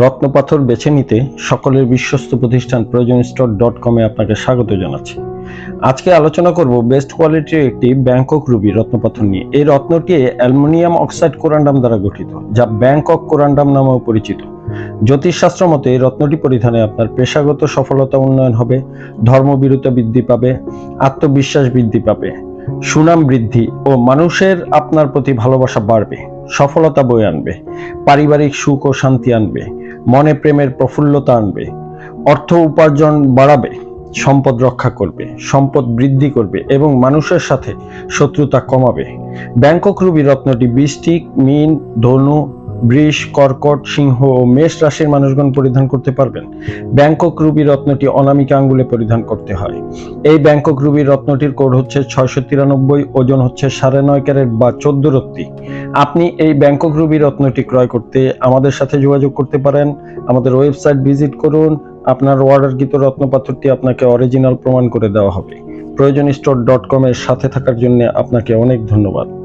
রত্নপাথর বেছে নিতে সকলের বিশ্বস্ত প্রতিষ্ঠান প্রয়োজন স্টোর ডট কমে আপনাকে স্বাগত জানাচ্ছি। আজকে আলোচনা করব বেস্ট কোয়ালিটির একটি ব্যাংকক রুবি রত্নপাথর নিয়ে। এই রত্নটি অ্যালুমিনিয়াম অক্সাইড কোরান্ডাম দ্বারা গঠিত, যা ব্যাংকক কোরান্ডাম নামেও পরিচিত। জ্যোতিষশাস্ত্র মতে এই রত্নটি পরিধানে আপনার পেশাগত সফলতা উন্নয়ন হবে ধর্মবিরতা বৃদ্ধি পাবে, আত্মবিশ্বাস বৃদ্ধি পাবে, সুনাম বৃদ্ধি ও মানুষের আপনার প্রতি ভালোবাসা বাড়বে, সফলতা বয়ে আনবে, পারিবারিক সুখ ও শান্তি আনবে মনে প্রেমের প্রফুল্লতা আনবে, অর্থ উপার্জন বাড়াবে, সম্পদ রক্ষা করবে, সম্পদ বৃদ্ধি করবে এবং মানুষের সাথে শত্রুতা কমাবে। ব্যাংকক রুবি রত্নটি বৃষ্টি মিন, ধনু বৃষ, কর্কট, সিংহ ও মেষ রাশির মানুষগণ পরিধান করতে পারবেন। ব্যাংকক রুবি রত্নটি অনামিকা আঙ্গুলে পরিধান করতে হয়। এই ব্যাংকক রুবি রত্নটির কোড হচ্ছে ছয়শো তিরানব্বই, ওজন হচ্ছে সাড়ে নয় ক্যারেট বা চোদ্দ রত্তি। আপনি এই ব্যাংকক রুবি রত্নটি ক্রয় করতে আমাদের সাথে যোগাযোগ করতে পারেন। আমাদের ওয়েবসাইট ভিজিট করুন। আপনার অর্ডারকৃত রত্নপাথরটি আপনাকে অরিজিনাল প্রমাণ করে দেওয়া হবে। প্রয়োজন স্টোর ডট কমের সাথে থাকার জন্য আপনাকে অনেক ধন্যবাদ।